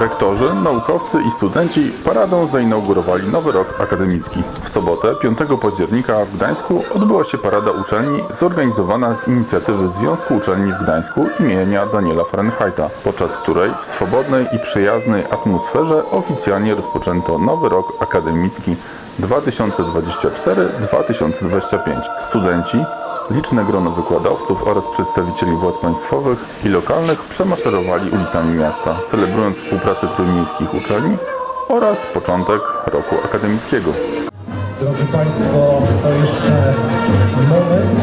Rektorzy, naukowcy i studenci paradą zainaugurowali nowy rok akademicki. W sobotę, 5 października w Gdańsku odbyła się parada uczelni zorganizowana z inicjatywy Związku Uczelni w Gdańsku imienia Daniela Fahrenheita, podczas której w swobodnej i przyjaznej atmosferze oficjalnie rozpoczęto nowy rok akademicki 2024-2025. Studenci, liczne grono wykładowców oraz przedstawicieli władz państwowych i lokalnych przemaszerowali ulicami miasta, celebrując współpracę trójmiejskich uczelni oraz początek roku akademickiego. Drodzy Państwo, to jeszcze moment.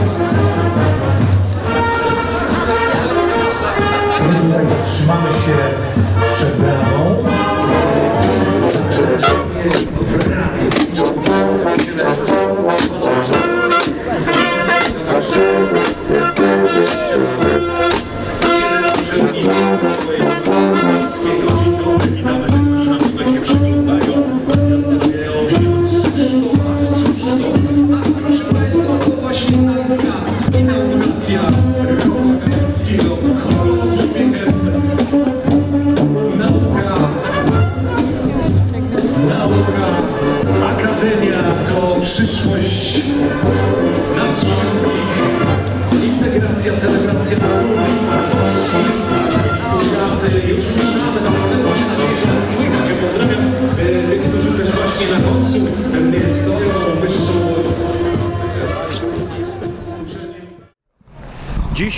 Tutaj zatrzymamy się przed bramą. Przyszłość nas wszystkich. Integracja, celebracja wspólnej wartości współpracy. Już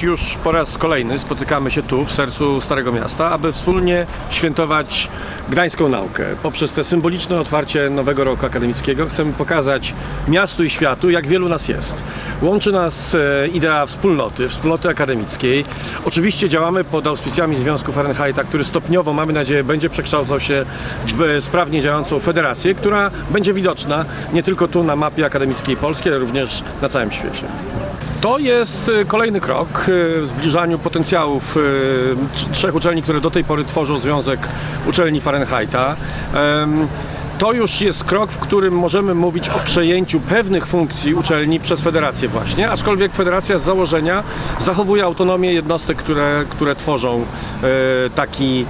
już po raz kolejny spotykamy się tu, w sercu Starego Miasta, aby wspólnie świętować gdańską naukę. Poprzez te symboliczne otwarcie nowego roku akademickiego chcemy pokazać miastu i światu, jak wielu nas jest. Łączy nas e, idea wspólnoty, wspólnoty akademickiej. Oczywiście działamy pod auspicjami Związku Fahrenheita, który stopniowo, mamy nadzieję, będzie przekształcał się w sprawnie działającą federację, która będzie widoczna nie tylko tu na mapie akademickiej Polski, ale również na całym świecie. To jest e, kolejny krok e, w zbliżaniu potencjałów e, trz- trzech uczelni, które do tej pory tworzą Związek Uczelni Fahrenheita. To już jest krok, w którym możemy mówić o przejęciu pewnych funkcji uczelni przez federację właśnie, aczkolwiek federacja z założenia zachowuje autonomię jednostek, które, które tworzą e, taki,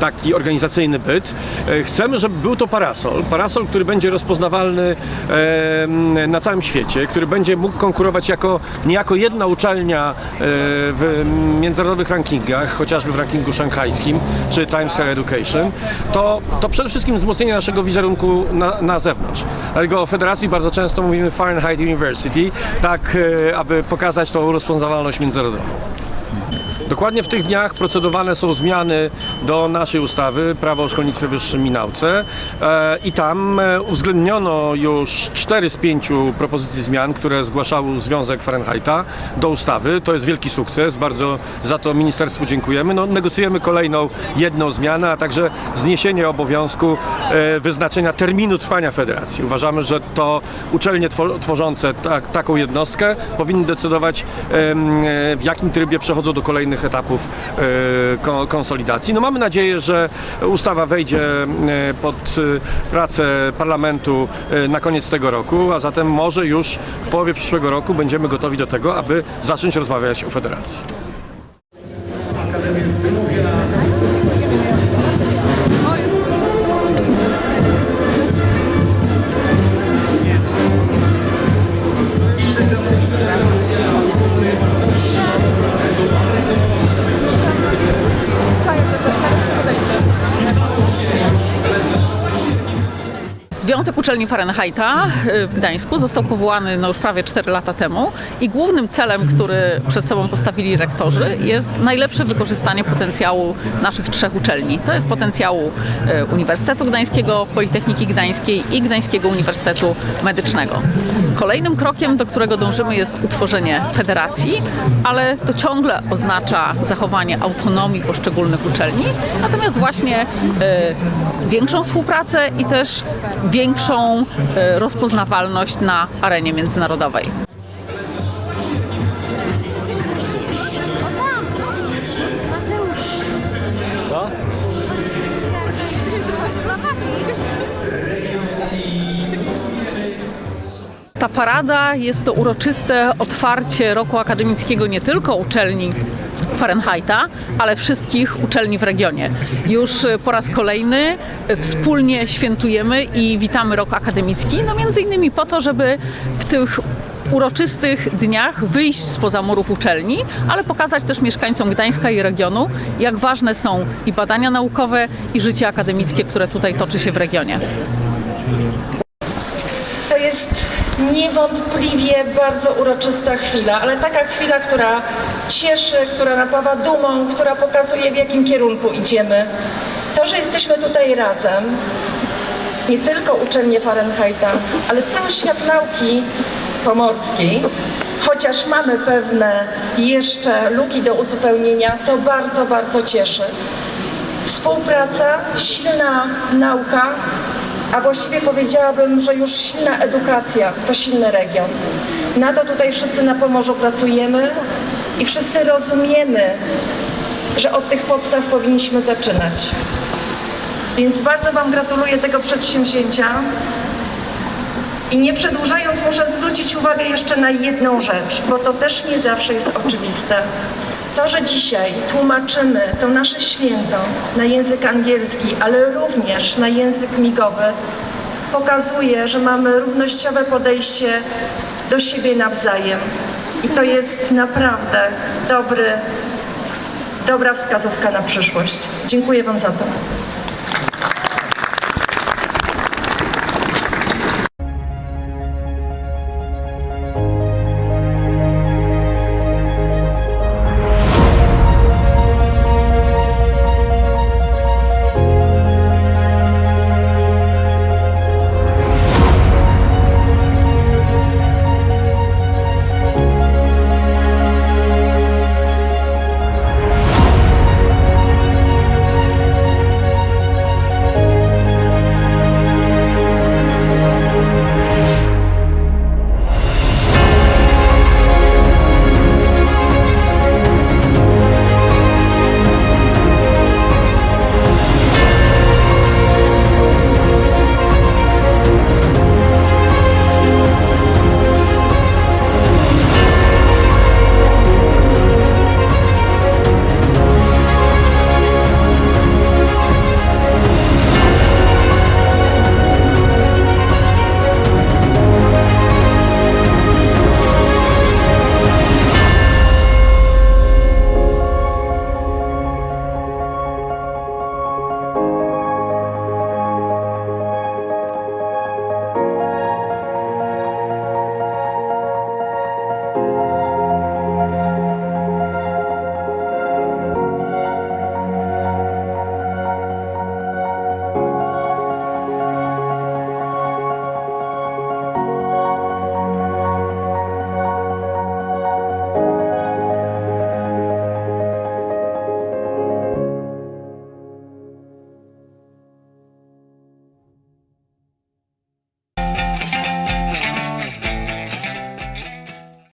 taki organizacyjny byt. E, Chcemy, żeby był to parasol, parasol, który będzie rozpoznawalny na całym świecie, który będzie mógł konkurować jako, niejako jedna uczelnia e, w międzynarodowych rankingach, chociażby w rankingu szanghajskim czy Times Higher Education, to, to przede wszystkim wzmocnienie naszego wizerunku na, na zewnątrz. Dlatego o federacji bardzo często mówimy Fahrenheit University, tak e, aby pokazać tą rozpoznawalność międzynarodową. Dokładnie w tych dniach procedowane są zmiany do naszej ustawy Prawo o szkolnictwie wyższym i nauce e, i tam e, uwzględniono już cztery z pięciu propozycji zmian, które zgłaszał Związek Fahrenheita do ustawy. To jest wielki sukces, bardzo za to Ministerstwu dziękujemy. No, negocjujemy kolejną jedną zmianę, a także zniesienie obowiązku e, wyznaczenia terminu trwania federacji. Uważamy, że to uczelnie two- tworzące tak, taką jednostkę powinny decydować w jakim trybie przechodzą do kolejnych etapów e, ko- konsolidacji. No mamy nadzieję, że ustawa wejdzie e, pod e, pracę parlamentu na koniec tego roku, a zatem może już w połowie przyszłego roku będziemy gotowi do tego, aby zacząć rozmawiać o federacji. Akademia. Związek Uczelni Fahrenheita y, w Gdańsku został powołany no już prawie 4 lata temu i głównym celem, który przed sobą postawili rektorzy jest najlepsze wykorzystanie potencjału naszych trzech uczelni. To jest potencjału y, Uniwersytetu Gdańskiego, Politechniki Gdańskiej i Gdańskiego Uniwersytetu Medycznego. Kolejnym krokiem, do którego dążymy jest utworzenie federacji, ale to ciągle oznacza zachowanie autonomii poszczególnych uczelni, natomiast właśnie y, większą współpracę i też większą y, rozpoznawalność na arenie międzynarodowej. Ta parada jest to uroczyste otwarcie roku akademickiego nie tylko uczelni Fahrenheita, ale wszystkich uczelni w regionie. Już e, po raz kolejny e, wspólnie świętujemy i witamy rok akademicki, no między innymi po to, żeby w tych uroczystych dniach wyjść spoza murów uczelni, ale pokazać też mieszkańcom Gdańska i regionu, jak ważne są i badania naukowe, i życie akademickie, które tutaj toczy się w regionie. To jest niewątpliwie bardzo uroczysta chwila, ale taka chwila, która cieszy, która napawa dumą, która pokazuje w jakim kierunku idziemy. To, że jesteśmy tutaj razem, nie tylko uczelnie Fahrenheita, ale cały świat nauki pomorskiej, chociaż mamy pewne jeszcze luki do uzupełnienia, to bardzo, bardzo cieszy. Współpraca, silna nauka, a właściwie powiedziałabym, że już silna edukacja to silny region. Na to tutaj wszyscy na Pomorzu pracujemy i wszyscy rozumiemy, że od tych podstaw powinniśmy zaczynać. Więc bardzo Wam gratuluję tego przedsięwzięcia. I nie przedłużając, muszę zwrócić uwagę jeszcze na jedną rzecz, bo to też nie zawsze jest oczywiste. To, że dzisiaj tłumaczymy to nasze święto na język angielski, ale również na język migowy, pokazuje, że mamy równościowe podejście do siebie nawzajem. I to jest naprawdę dobry, dobra wskazówka na przyszłość. Dziękuję Wam za to.